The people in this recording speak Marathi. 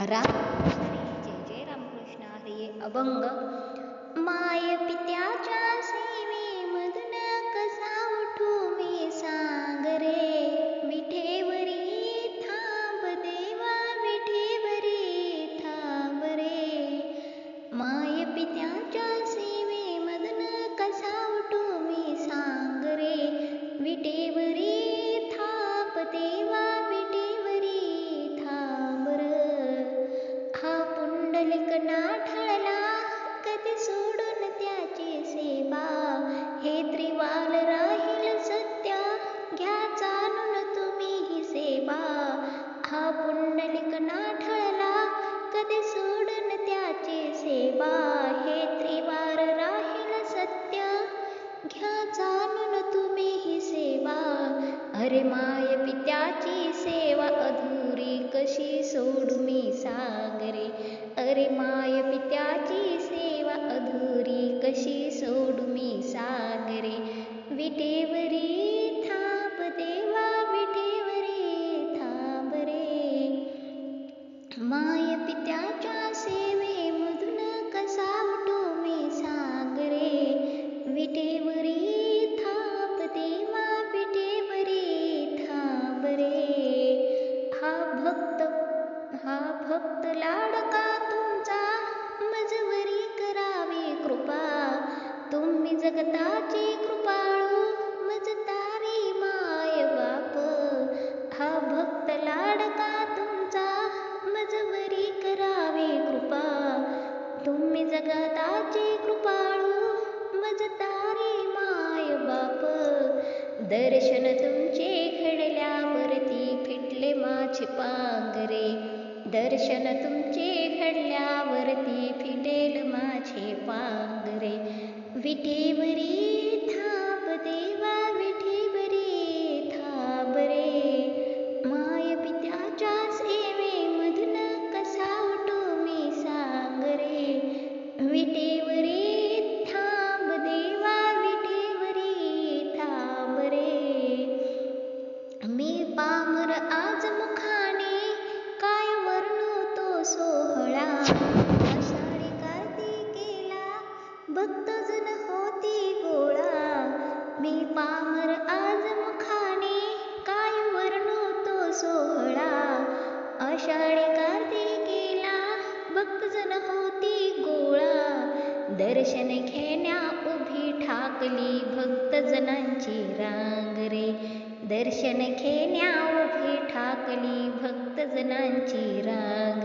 राम हरी जय जय रामकृष्ण हरी अभंग. माय पित्याच्या सेवेमधून हा पुंडलिक नाठळला कधी सोडन त्याची सेवा हे त्रिवार राहील सत्य. घ्या जाणून तुम्ही ही सेवा. अरे माय पित्याची सेवा अधुरी कशी सोडू मी सागरे? अरे माय पित्याची सेवा अधुरी कशी सोडू मी सागरे? विटेव माय पित्याच्या सेवे मधून कसा उठो मी सागरे. विटेवरी थांब देवा पिटेवरी थांब रे हा भक्त हा भक्त लाडका तुमचा मजवरी करावी कृपा. तुम्ही जगताची कृपाळू मजतारी माय बाप. हा भक्त लाडका जगताचे कृपाळू मजतारी माय बाप. दर्शन तुमचे घडल्यावरती फिटले माझे पांगरे दर्शन तुमचे घडल्यावरती फिटेल माझे पांगरे विटेवरी थांब देवा पामर आज मुखाने काय वर्णू तो सोहळा? आषाढी कार्तिकेला भक्तजन होती गोळा. दर्शन घेण्या उभी ठाकली भक्तजनांची रांग रे दर्शन घेण्या उभी ठाकली भक्तजनांची रांग